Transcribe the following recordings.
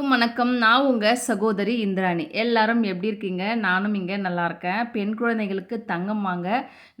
அனைவருக்கும் வணக்கம். நான் உங்கள் சகோதரி இந்திராணி. எல்லாரும் எப்படி இருக்கீங்க? நானும் இங்கே நல்லா இருக்கேன். பெண் குழந்தைகளுக்கு தங்கம் வாங்க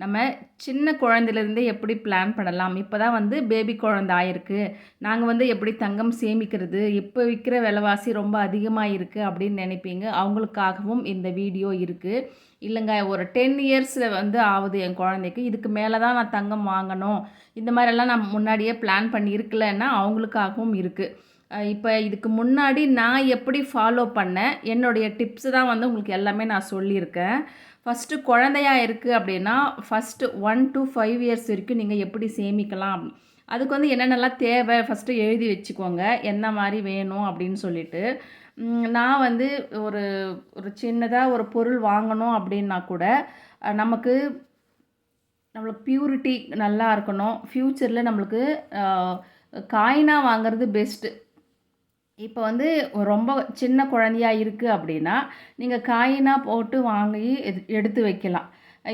நம்ம சின்ன குழந்தையிலேருந்தே எப்படி பிளான் பண்ணலாம்? இப்போ தான் வந்து பேபி குழந்தை ஆயிருக்கு. நாங்கள் வந்து எப்படி தங்கம் சேமிக்கிறது? இப்போ விற்கிற விலைவாசி ரொம்ப அதிகமாக இருக்குது அப்படின்னு நினைப்பீங்க. அவங்களுக்காகவும் இந்த வீடியோ இருக்குது இல்லைங்க ஒரு டென் இயர்ஸில் வந்து ஆகுது என் குழந்தைக்கு. இதுக்கு மேலே தான் நான் தங்கம் வாங்கணும். இந்த மாதிரிலாம் நான் முன்னாடியே பிளான் பண்ணியிருக்கலைன்னா அவங்களுக்காகவும் இருக்குது இப்போ இதுக்கு முன்னாடி நான் எப்படி ஃபாலோ பண்ணேன் என்னுடைய டிப்ஸு தான் வந்து உங்களுக்கு எல்லாமே நான் சொல்லியிருக்கேன். ஃபஸ்ட்டு குழந்தையா இருக்குது அப்படின்னா first one two five years வரைக்கும் நீங்கள் எப்படி சேமிக்கலாம்? அதுக்கு வந்து என்னென்னலாம் தேவை? ஃபஸ்ட்டு எழுதி வச்சுக்கோங்க என்ன மாதிரி வேணும் அப்படின்னு சொல்லிட்டு. நான் வந்து ஒரு ஒரு சின்னதாக ஒரு பொருள் வாங்கணும் அப்படின்னா கூட நமக்கு நம்மளுக்கு பியூரிட்டி நல்லா இருக்கணும். ஃப்யூச்சரில் நம்மளுக்கு காயினாக வாங்குறது பெஸ்ட்டு இப்போ வந்து ரொம்ப சின்ன குழந்தையா இருக்குது அப்படின்னா நீங்கள் காயினாக போட்டு வாங்கி எடுத்து வைக்கலாம்.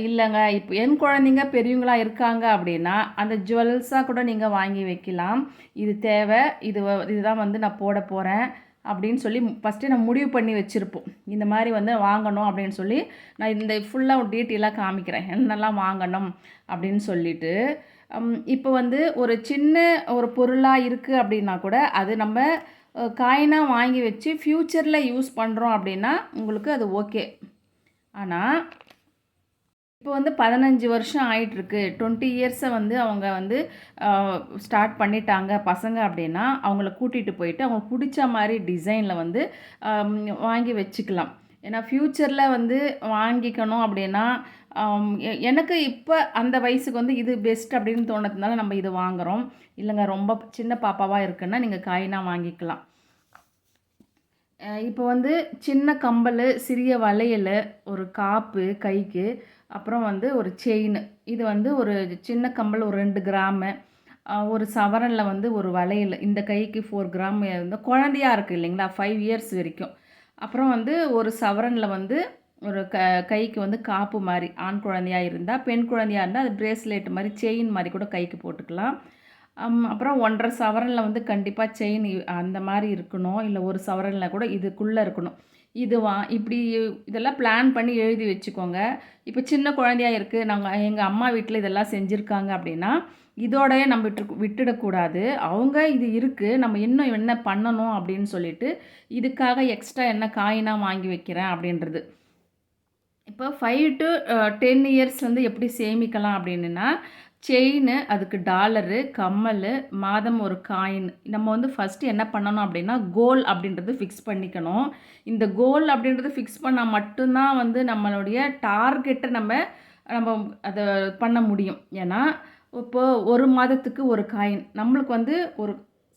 இல்லைங்க இப்போ என் குழந்தைங்க பெரியவங்களாக இருக்காங்க அப்படின்னா அந்த ஜுவல்ஸாக கூட நீங்கள் வாங்கி வைக்கலாம். இது தேவை இது இதுதான் வந்து நான் போட போகிறேன் அப்படின்னு சொல்லி ஃபஸ்ட்டு நான் முடிவு பண்ணி வச்சுருப்போம். இந்த மாதிரி வந்து வாங்கணும் அப்படின்னு சொல்லி நான் இந்த ஃபுல்லாக டீட்டெயிலாக காமிக்கிறேன். என்னெல்லாம் வாங்கணும் அப்படின்னு சொல்லிட்டு. இப்போ வந்து ஒரு சின்ன ஒரு பொருளாக இருக்குது அப்படின்னா கூட அது நம்ம காயினாக வாங்கி வச்சு ஃப்யூச்சரில் யூஸ் பண்ணுறோம் அப்படின்னா உங்களுக்கு அது ஓகே ஆனால் இப்போ வந்து பதினஞ்சு வருஷம் ஆயிட்டுருக்கு. டுவெண்ட்டி இயர்ஸை வந்து அவங்க வந்து ஸ்டார்ட் பண்ணிட்டாங்க பசங்க அப்படின்னா அவங்கள கூட்டிகிட்டு போயிட்டு அவங்க பிடிச்ச மாதிரி டிசைனில் வந்து வாங்கி வச்சுக்கலாம். ஏன்னா ஃப்யூச்சரில் வந்து வாங்கிக்கணும் அப்படின்னா எனக்கு இப்போ அந்த வயசுக்கு வந்து இது பெஸ்ட் அப்படின்னு தோணுறதுனால நம்ம இது வாங்குகிறோம் இல்லைங்க ரொம்ப சின்ன பாப்பாவாக இருக்குன்னா நீங்கள் காயினாக வாங்கிக்கலாம். இப்போ வந்து சின்ன கம்பல் சிறிய வளையல் ஒரு காப்பு கைக்கு அப்புறம் வந்து ஒரு செயின் இது வந்து ஒரு சின்ன கம்பல் ஒரு ரெண்டு கிராமு ஒரு சவரனில் வந்து ஒரு வளையல் இந்த கைக்கு ஃபோர் கிராம் இருந்தால் குழந்தையாக இருக்குது இல்லைங்களா ஃபைவ் இயர்ஸ் வரைக்கும். அப்புறம் வந்து ஒரு சவரனில் வந்து ஒரு க கைக்கு வந்து காப்பு மாதிரி ஆண் குழந்தையாக இருந்தால் பெண் குழந்தையாக இருந்தால் அது பிரேஸ்லெட் மாதிரி செயின் மாதிரி கூட கைக்கு போட்டுக்கலாம். அப்புறம் ஒன்றரை சவரனில் வந்து கண்டிப்பாக செயின் அந்த மாதிரி இருக்கணும். இல்லை ஒரு சவரனில் கூட இதுக்குள்ளே இருக்கணும். இதுவா இப்படி இதெல்லாம் பிளான் பண்ணி எழுதி வச்சுக்கோங்க. இப்போ சின்ன குழந்தையாக இருக்குது நாங்கள் எங்கள் அம்மா வீட்டில் இதெல்லாம் செஞ்சுருக்காங்க அப்படின்னா இதோடய நம்ம விட்டு விட்டுடக்கூடாது. அவங்க இது இருக்குது நம்ம இன்னும் என்ன பண்ணணும் அப்படின்னு சொல்லிட்டு இதுக்காக எக்ஸ்ட்ரா என்ன காயினாக வாங்கி வைக்கிறேன் அப்படின்றது. இப்போ ஃபைவ் டு டென் இயர்ஸ்லேருந்து எப்படி சேமிக்கலாம் அப்படின்னா செயின் அதுக்கு டாலரு கம்மல் மாதம் ஒரு காயின் நம்ம வந்து ஃபஸ்ட்டு என்ன பண்ணணும் அப்படின்னா கோல் அப்படின்றது ஃபிக்ஸ் பண்ணிக்கணும். இந்த கோல் அப்படின்றது ஃபிக்ஸ் பண்ணால் மட்டும்தான் வந்து நம்மளுடைய டார்கெட்டை நம்ம நம்ம அதை பண்ண முடியும். ஏன்னா இப்போது ஒரு மாதத்துக்கு ஒரு காயின் நம்மளுக்கு வந்து ஒரு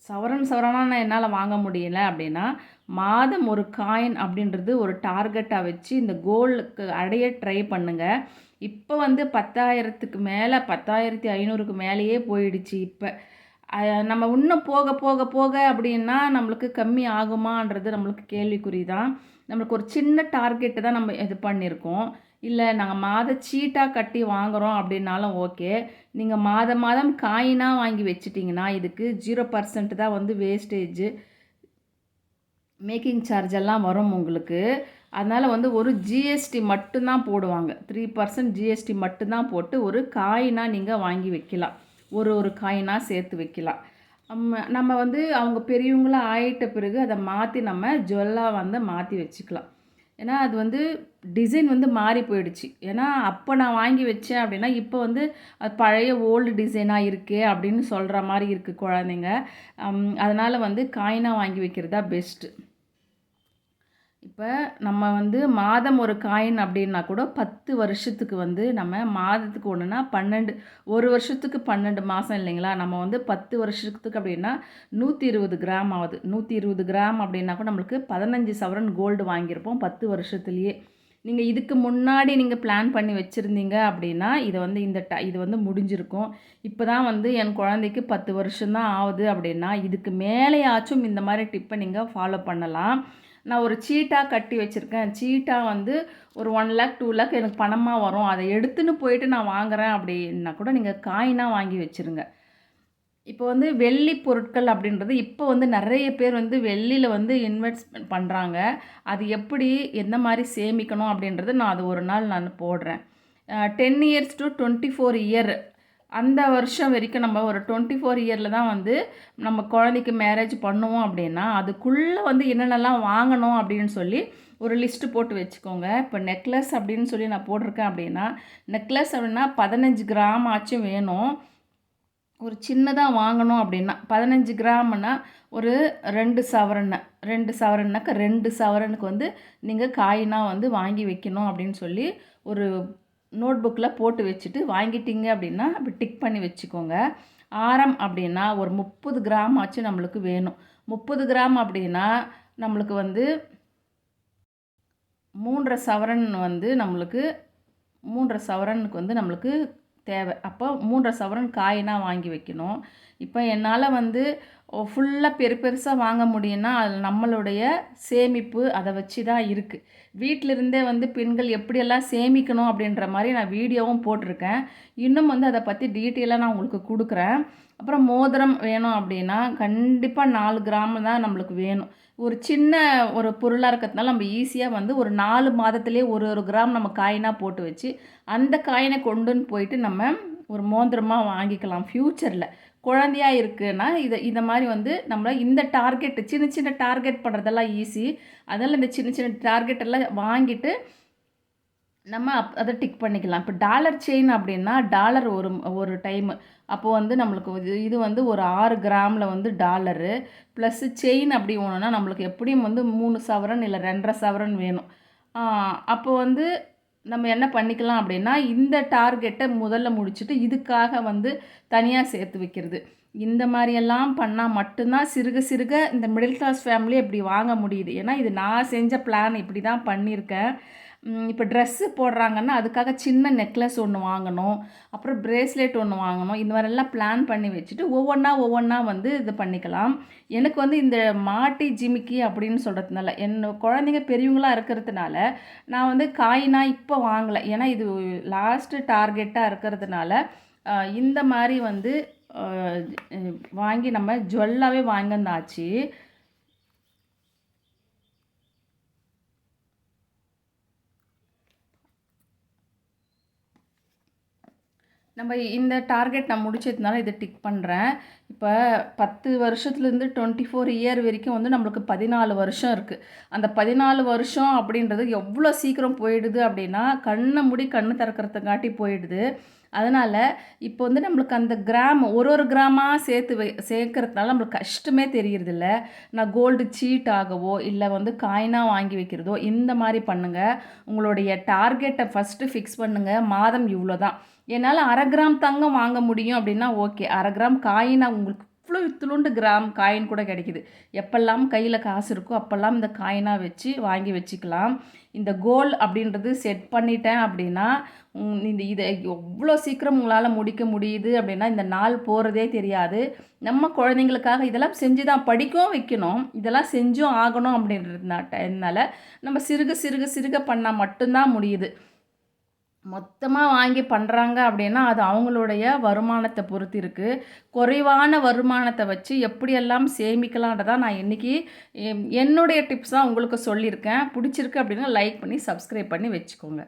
சவரன் சவரனாக என்னால் வாங்க முடியல அப்படின்னா மாதம் ஒரு காயின் அப்படின்றது ஒரு டார்கெட்டாக வச்சு இந்த கோலுக்கு அடைய ட்ரை பண்ணுங்கள் இப்போ வந்து பத்தாயிரத்துக்கு மேலே பத்தாயிரத்தி ஐநூறுக்கு மேலேயே போயிடுச்சு இப்போ. நம்ம இன்னும் போக போக போக அப்படின்னா நம்மளுக்கு கம்மி ஆகுமான்றது நம்மளுக்கு கேள்விக்குறி தான் நம்மளுக்கு ஒரு சின்ன டார்கெட்டு தான் நம்ம இது பண்ணியிருக்கோம் இல்லை நாங்கள் மாத சீட்டாக கட்டி வாங்குகிறோம் அப்படின்னாலும் ஓகே நீங்கள் மாதம் மாதம் காயினாக வாங்கி வச்சிட்டிங்கன்னா இதுக்கு ஜீரோ பர்சன்ட் தான் வந்து வேஸ்டேஜ் மேக்கிங் சார்ஜ் எல்லாம் வரும் உங்களுக்கு. அதனால் வந்து ஒரு ஜிஎஸ்டி மட்டும்தான் போடுவாங்க. த்ரீ பர்சன்ட் ஜிஎஸ்டி மட்டும்தான் போட்டு ஒரு காயினாக நீங்கள் வாங்கி வைக்கலாம். ஒரு ஒரு காயினாக சேர்த்து வைக்கலாம். நம்ம வந்து அவங்க பெரியவங்களாக ஆயிட்ட பிறகு அதை மாற்றி நம்ம ஜுவல்லாக வந்து மாற்றி வச்சுக்கலாம். ஏன்னா அது வந்து டிசைன் வந்து மாறி போயிடுச்சு. ஏன்னா அப்போ நான் வாங்கி வச்சேன் அப்படின்னா இப்போ வந்து அது பழைய ஓல்டு டிசைனாக இருக்கே அப்படின்னு சொல்கிற மாதிரி இருக்குது குழந்தைங்க. அதனால் வந்து காயினாக வாங்கி வைக்கிறதா பெஸ்ட்டு இப்போ நம்ம வந்து மாதம் ஒரு காயின் அப்படின்னா கூட பத்து வருஷத்துக்கு வந்து நம்ம மாதத்துக்கு ஒன்றுனா பன்னெண்டு ஒரு வருஷத்துக்கு பன்னெண்டு மாதம் இல்லைங்களா? நம்ம வந்து பத்து வருஷத்துக்கு அப்படின்னா நூற்றி இருபது கிராம் ஆகுது. நூற்றி இருபது கிராம் அப்படின்னா கூட நம்மளுக்கு பதினஞ்சு சவரன் கோல்டு வாங்கியிருப்போம் பத்து வருஷத்துலேயே. நீங்கள் இதுக்கு முன்னாடி நீங்கள் பிளான் பண்ணி வச்சுருந்தீங்க அப்படின்னா இதை வந்து இந்த ட இது வந்து முடிஞ்சிருக்கும். இப்போ தான் வந்து என் குழந்தைக்கு பத்து வருஷம்தான் ஆகுது அப்படின்னா இதுக்கு மேலேயாச்சும் இந்த மாதிரி டிப்பை நீங்கள் ஃபாலோ பண்ணலாம். நான் ஒரு சீட்டாக கட்டி வச்சுருக்கேன். சீட்டாக வந்து ஒரு ஒன் லேக் டூ லேக் எனக்கு பணமாக வரும். அதை எடுத்துன்னு போயிட்டு நான் வாங்குகிறேன் அப்படின்னா கூட நீங்கள் காயினாக வாங்கி வச்சுருங்க. இப்போ வந்து வெள்ளி பொருட்கள் அப்படின்றது இப்போ வந்து நிறைய பேர் வந்து வெள்ளியில் வந்து இன்வெஸ்ட்மெண்ட் பண்ணுறாங்க அது எப்படி எந்த மாதிரி சேமிக்கணும் அப்படின்றது நான் அது ஒரு நாள் நான் போடுறேன். Ten years to twenty four year அந்த வருஷம் வரைக்கும் நம்ம ஒரு டுவெண்ட்டி ஃபோர் இயரில் தான் வந்து நம்ம குழந்தைக்கு மேரேஜ் பண்ணுவோம் அப்படின்னா அதுக்குள்ளே வந்து என்னென்னலாம் வாங்கணும் அப்படின்னு சொல்லி ஒரு லிஸ்ட்டு போட்டு வச்சுக்கோங்க. இப்போ நெக்லஸ் அப்படின்னு சொல்லி நான் போட்டிருக்கேன் அப்படின்னா நெக்லஸ் அப்படின்னா பதினஞ்சு கிராம் ஆச்சும் வேணும். ஒரு சின்னதாக வாங்கணும் அப்படின்னா பதினஞ்சு கிராம்னா ஒரு ரெண்டு சவரன் ரெண்டு சவரன்னாக்கா ரெண்டு சவரனுக்கு வந்து நீங்கள் காயினாக வந்து வாங்கி வைக்கணும் அப்படின்னு சொல்லி ஒரு நோட் புக்கில் போட்டு வச்சுட்டு வாங்கிட்டீங்க அப்படின்னா அப்படி டிக் பண்ணி வச்சுக்கோங்க. ஆரம் அப்படின்னா ஒரு முப்பது கிராம் ஆச்சு நம்மளுக்கு வேணும். முப்பது கிராம் அப்படின்னா நம்மளுக்கு வந்து மூன்றரை சவரன் வந்து நம்மளுக்கு மூன்றரை சவரனுக்கு வந்து நம்மளுக்கு தேவை. அப்போ மூன்றரை சவரன் காயினாக வாங்கி வைக்கணும். இப்போ என்னால் வந்து ஃபுல்லாக பெரு பெருசாக வாங்க முடியும்னா அது நம்மளுடைய சேமிப்பு அதை வச்சு தான் இருக்குது வீட்டிலிருந்தே வந்து பெண்கள் எப்படியெல்லாம் சேமிக்கணும் அப்படின்ற மாதிரி நான் வீடியோவும் போட்டிருக்கேன். இன்னும் வந்து அதை பற்றி டீட்டெயிலாக நான் உங்களுக்கு கொடுக்குறேன். அப்புறம் மோதிரம் வேணும் அப்படின்னா கண்டிப்பாக நாலு கிராம் தான் நம்மளுக்கு வேணும். ஒரு சின்ன ஒரு பொருளாக இருக்கிறதுனால நம்ம ஈஸியாக வந்து ஒரு நாலு மாதத்துலேயே ஒரு ஒரு கிராம் நம்ம காயினாக போட்டு வச்சு அந்த காயினை கொண்டுன்னு போயிட்டு நம்ம ஒரு மோதிரமாக வாங்கிக்கலாம் ஃப்யூச்சரில் குழந்தையாக இருக்குன்னா இதை இந்த மாதிரி வந்து நம்ம இந்த டார்கெட் சின்ன சின்ன டார்கெட் பண்ணுறதெல்லாம் ஈஸி அதனால் இந்த சின்ன சின்ன டார்கெட் எல்லாம் வாங்கிட்டு நம்ம அப் அதை டிக் பண்ணிக்கலாம். இப்போ டாலர் செயின் அப்படின்னா டாலர் ஒரு ஒரு டைமு அப்போது வந்து நம்மளுக்கு இது இது வந்து ஒரு ஆறு கிராமில் வந்து டாலரு ப்ளஸ்ஸு செயின் அப்படி ஒன்றுனா நம்மளுக்கு எப்படியும் வந்து மூணு சவரன் இல்லை ரெண்டரை சவரன் வேணும். அப்போ வந்து நம்ம என்ன பண்ணிக்கலாம் அப்படின்னா இந்த டார்கெட்டை முதல்ல முடிச்சுட்டு இதுக்காக வந்து தனியாக சேர்த்து வைக்கிறது. இந்த மாதிரியெல்லாம் பண்ணால் மட்டும்தான் சிறுக சிறுக இந்த மிடில் கிளாஸ் ஃபேமிலி இப்படி வாங்க முடியுது. ஏன்னா இது நான் செஞ்ச பிளான் இப்படி தான் பண்ணியிருக்கேன். இப்போ ட்ரெஸ்ஸு போடுறாங்கன்னா அதுக்காக சின்ன நெக்லஸ் ஒன்று வாங்கணும். அப்புறம் ப்ரேஸ்லெட் ஒன்று வாங்கணும். இந்த மாதிரிலாம் பிளான் பண்ணி வச்சுட்டு ஒவ்வொன்றா ஒவ்வொன்றா வந்து இது பண்ணிக்கலாம். எனக்கு வந்து இந்த மாட்டி ஜிமிக்கி அப்படின்னு சொல்கிறதுனால என் குழந்தைங்க பெரியவங்களாக இருக்கிறதுனால நான் வந்து காயினா இப்போ வாங்கலை. ஏன்னா இது லாஸ்ட்டு டார்கெட்டாக இருக்கிறதுனால இந்த மாதிரி வந்து வாங்கி நம்ம ஜுவல்லாகவே வாங்கினாச்சு. நம்ம இந்த டார்கெட் நான் முடிச்சதுனால இதை டிக் பண்ணுறேன் இப்போ பத்து வருஷத்துலேருந்து டுவெண்ட்டி ஃபோர் இயர் வரைக்கும் வந்து நம்மளுக்கு பதினாலு வருஷம் இருக்குது அந்த பதினாலு வருஷம் அப்படின்றது எவ்வளோ சீக்கிரம் போயிடுது அப்படின்னா கண்ணை முடி கண்ணு திறக்கிறதுங்காட்டி போயிடுது. அதனால் இப்போ வந்து நம்மளுக்கு அந்த கிராம் ஒரு ஒரு கிராமாக சேர்த்து வை சேர்க்கறதுனால நம்மளுக்கு கஷ்டமே தெரியறதில்ல. நான் கோல்டு சீட் ஆகவோ இல்லை வந்து காயினாக வாங்கி வைக்கிறதோ இந்த மாதிரி பண்ணுங்கள் உங்களுடைய டார்கெட்டை ஃபஸ்ட்டு ஃபிக்ஸ் பண்ணுங்கள் மாதம் இவ்வளோ தான் என்னால் அரை கிராம் தங்கம் வாங்க முடியும் அப்படின்னா ஓகே அரை கிராம் காயினாக உங்களுக்கு இவ்வளோ இத்துளுண்டு கிராம் காயின் கூட கிடைக்கிது. எப்பெல்லாம் கையில் காசு இருக்கோ அப்போல்லாம் இந்த காயினாக வச்சு வாங்கி வச்சுக்கலாம். இந்த கோல் அப்படின்றது செட் பண்ணிட்டேன் அப்படின்னா இந்த இதை எவ்வளோ சீக்கிரம் உங்களால் முடிக்க முடியுது அப்படின்னா இந்த நாள் போகிறதே தெரியாது. நம்ம குழந்தைங்களுக்காக இதெல்லாம் செஞ்சு தான் படிக்கவும் வைக்கணும். இதெல்லாம் செஞ்சும் ஆகணும் அப்படின்றதுனால நம்ம சிறுக சிறுக சிறுக பண்ணால் மட்டும்தான் முடியுது. மொத்தமாக வாங்கி பண்ணுறாங்க அப்படின்னா அது அவங்களுடைய வருமானத்தை பொறுத்து இருக்குது குறைவான வருமானத்தை வச்சு எப்படியெல்லாம் சேமிக்கலான்றதான் நான் இன்றைக்கி என்னுடைய டிப்ஸ் தான் உங்களுக்கு சொல்லியிருக்கேன். பிடிச்சிருக்கு அப்படின்னா லைக் பண்ணி சப்ஸ்கிரைப் பண்ணி வச்சுக்கோங்க.